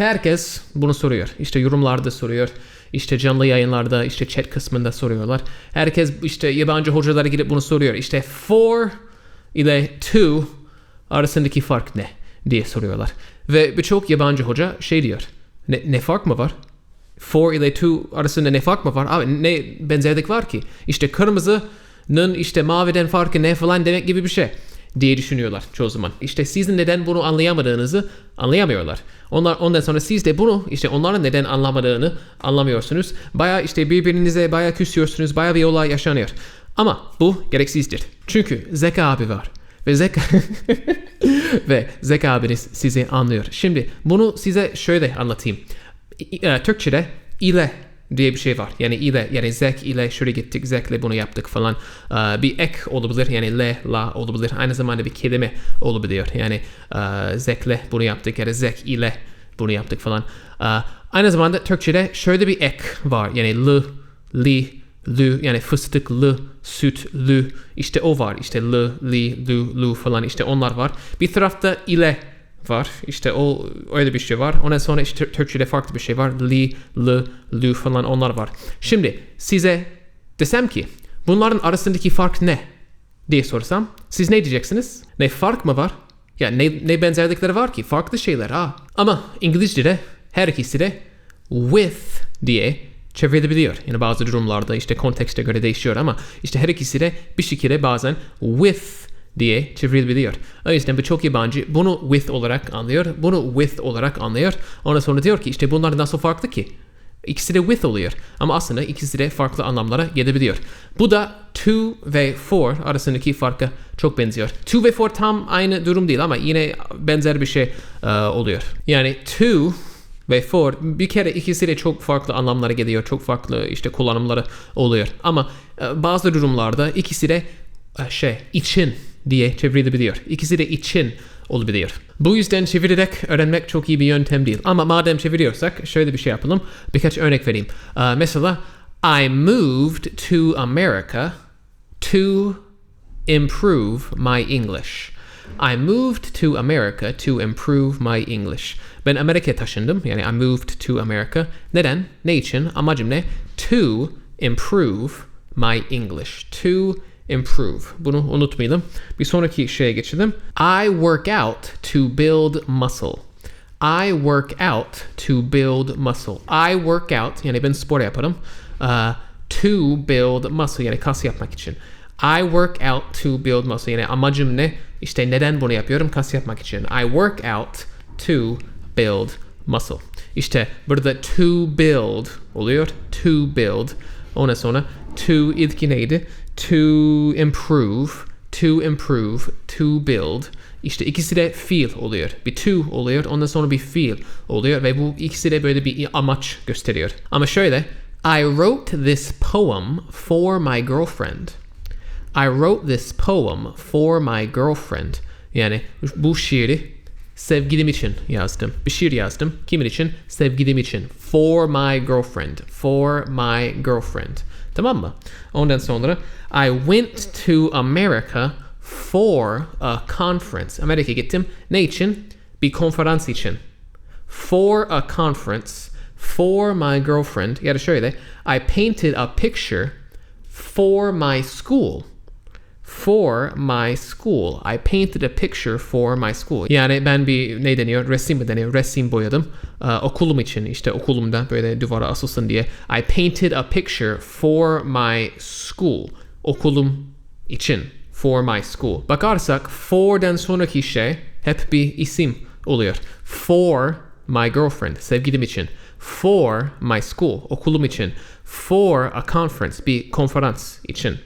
Herkes bunu soruyor. İşte yorumlarda soruyor. İşte canlı yayınlarda, işte chat kısmında soruyorlar. Herkes işte yabancı hocalara gidip bunu soruyor. İşte for ile to arasındaki fark ne diye soruyorlar. Ve birçok yabancı hoca şey diyor. Ne, ne fark mı var? For ile to arasında ne fark mı var? Abi ne benzerlik var ki? İşte kırmızının işte maviden farkı ne falan demek gibi bir şey diye düşünüyorlar çoğu zaman. İşte sizin neden bunu anlayamadığınızı anlayamıyorlar. Onlar ondan sonra siz de bunu işte onların neden anlamadığını anlamıyorsunuz. Baya işte birbirinize baya küsüyorsunuz. Baya bir olay yaşanıyor. Ama bu gereksizdir. Çünkü Zeka abi var. Ve Zeka ve Zeka abiniz sizi anlıyor. Şimdi bunu size şöyle anlatayım. E, Türkçe'de ile diye bir şey var. Yani ile yani zek ile şuraya gittik zekle bunu yaptık falan. Ee, bir ek olabilir yani le la olabilir. Aynı zamanda bir kelime olabiliyor. Yani e, zekle bunu yaptık ya da zek ile bunu yaptık falan. Ee, aynı zamanda Türkçe'de şöyle bir ek var. Yani l, li, lü yani fıstıklı, sütlü işte o var. İşte l, li, lü, lu falan işte onlar var. Bir tarafta ile var. İşte o öyle bir şey var. Ondan sonra işte Tür- Türkçe'de farklı bir şey var. Li, l, lü falan onlar var. Şimdi size desem ki bunların arasındaki fark ne diye sorsam siz ne diyeceksiniz? Ne fark mı var? Ya ne, ne benzerlikleri var ki? Farklı şeyler ha. Ama İngilizce'de her ikisi de with diye çevrilebiliyor. Yani bazı durumlarda işte kontekste göre değişiyor ama işte her ikisi de bir şekilde bazen with diye çevrilebiliyor. O yüzden birçok yabancı bunu with olarak anlıyor, bunu with olarak anlıyor. Ondan sonra diyor ki işte bunlar nasıl farklı ki? İkisi de with oluyor. Ama aslında ikisi de farklı anlamlara gelebiliyor. Bu da to ve for arasındaki farka çok benziyor. To ve for tam aynı durum değil ama yine benzer bir şey e, oluyor. Yani to ve for bir kere ikisi de çok farklı anlamlara geliyor. Çok farklı işte kullanımları oluyor. Ama e, bazı durumlarda ikisi de e, şey için diye çevrilebiliyor. İkisi de için olabiliyor. Bu yüzden çevirerek öğrenmek çok iyi bir yöntem değil. Ama madem çeviriyorsak şöyle bir şey yapalım. Birkaç örnek vereyim. E, mesela I moved to America to improve my English. I moved to America to improve my English. Ben Amerika'ya taşındım. Yani I moved to America. Neden? Ne için? Amacım ne? To improve my English. To improve. Bunu unutmayalım. Bir sonraki şeye geçelim. I work out to build muscle. I work out to build muscle. I work out yani ben spor yaparım. Uh, to build muscle yani kas yapmak için. I work out to build muscle yani amacım ne? İşte neden bunu yapıyorum? Kas yapmak için. I work out to build muscle. İşte burada to build oluyor. To build. Ondan sonra to ilki neydi? To improve. To improve. To build. İşte ikisi de fiil oluyor. Bir to oluyor. Ondan sonra bir fiil oluyor. Ve bu ikisi de böyle bir amaç gösteriyor. Ama şöyle. I wrote this poem for my girlfriend. I wrote this poem for my girlfriend. Yani bu şiiri sevgilim için yazdım. Bir şiir yazdım. Kimin için? Sevgilim için. For my girlfriend. For my girlfriend. Tamam mı? Ondan sonra I went to America for a conference. Amerika'ya gittim. Ne için? Bir konferans için. For a conference. For my girlfriend. Ya da şöyle. I painted a picture for my school. For my school. I painted a picture for my school. Yani ben bir ne deniyor? Resim mi deniyor? Resim boyadım. Ee, okulum için işte okulumda böyle duvara asılsın diye. I painted a picture for my school. Okulum için. For my school. Bakarsak for'dan sonraki şey hep bir isim oluyor. For my girlfriend. Sevgilim için. For my school. Okulum için. For a conference. Bir konferans için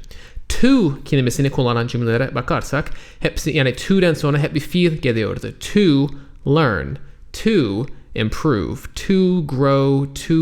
to kelimesini kullanan cümlelere bakarsak hepsi yani to'dan sonra hep bir fiil geliyordu. To learn, to improve, to grow, to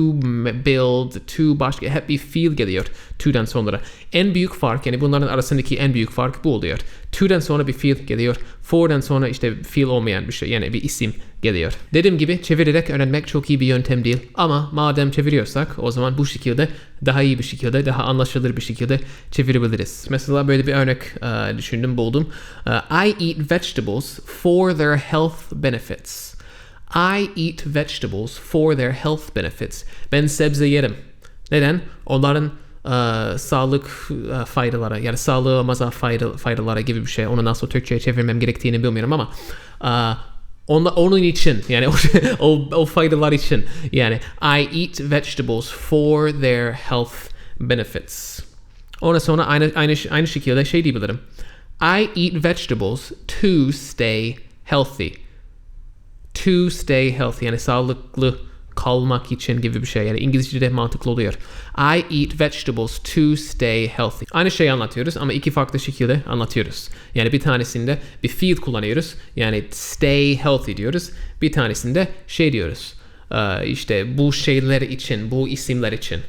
build, to başka hep bir fiil geliyor to'dan sonra. En büyük fark yani bunların arasındaki en büyük fark bu oluyor. To'dan sonra bir fiil geliyor. For'dan sonra işte fiil olmayan bir şey yani bir isim geliyor. Dediğim gibi çevirerek öğrenmek çok iyi bir yöntem değil. Ama madem çeviriyorsak o zaman bu şekilde daha iyi bir şekilde, daha anlaşılır bir şekilde çevirebiliriz. Mesela böyle bir örnek e, düşündüm, buldum. E, I eat vegetables for their health benefits. I eat vegetables for their health benefits. Ben sebze yerim. Neden? Onların e, sağlık e, faydaları yani sağlığımıza fayda, faydaları gibi bir şey. Onu nasıl Türkçe'ye çevirmem gerektiğini bilmiyorum ama e, onla, onun için yani o, o, faydalar için yani I eat vegetables for their health benefits. Ondan sonra aynı, aynı, aynı şekilde şey diyebilirim. I eat vegetables to stay healthy. To stay healthy yani sağlıklı kalmak için gibi bir şey. Yani İngilizce'de mantıklı oluyor. I eat vegetables to stay healthy. Aynı şeyi anlatıyoruz ama iki farklı şekilde anlatıyoruz. Yani bir tanesinde bir fiil kullanıyoruz. Yani stay healthy diyoruz. Bir tanesinde şey diyoruz. Ee, işte bu şeyler için, bu isimler için.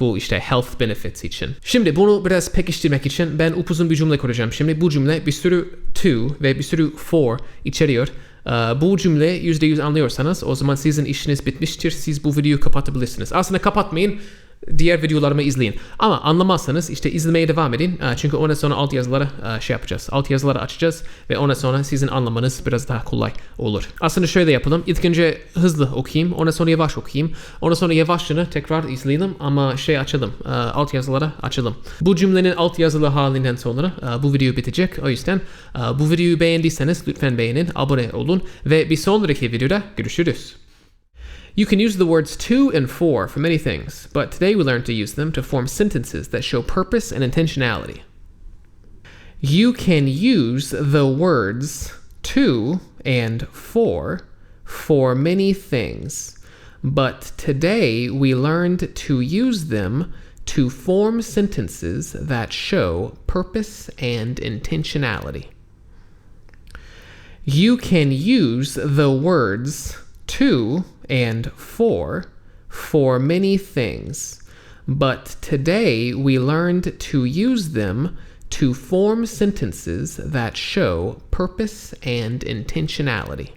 Bu işte health benefits için. Şimdi bunu biraz pekiştirmek için ben upuzun bir cümle kuracağım. Şimdi bu cümle bir sürü to ve bir sürü for içeriyor. Ee, bu cümle %100 anlıyorsanız o zaman sizin işiniz bitmiştir. Siz bu videoyu kapatabilirsiniz. Aslında kapatmayın. Diğer videolarımı izleyin. Ama anlamazsanız işte izlemeye devam edin. Ee, Çünkü ondan sonra alt yazıları e, şey yapacağız. Alt yazıları açacağız ve ondan sonra sizin anlamanız biraz daha kolay olur. Aslında şöyle yapalım. İlk önce hızlı okuyayım. Ondan sonra yavaş okuyayım. Ondan sonra yavaşını tekrar izleyelim ama şey açalım. e, Alt yazıları açalım. Bu cümlenin alt yazılı halinden sonra e, bu video bitecek. O yüzden bu videoyu beğendiyseniz lütfen beğenin, abone olun ve bir sonraki videoda görüşürüz. You can use the words to and for for many things, but today we learn to use them to form sentences that show purpose and intentionality. You can use the words to and for for many things, but today we learned to use them to form sentences that show purpose and intentionality. You can use the words to and for for many things, but today we learned to use them to form sentences that show purpose and intentionality.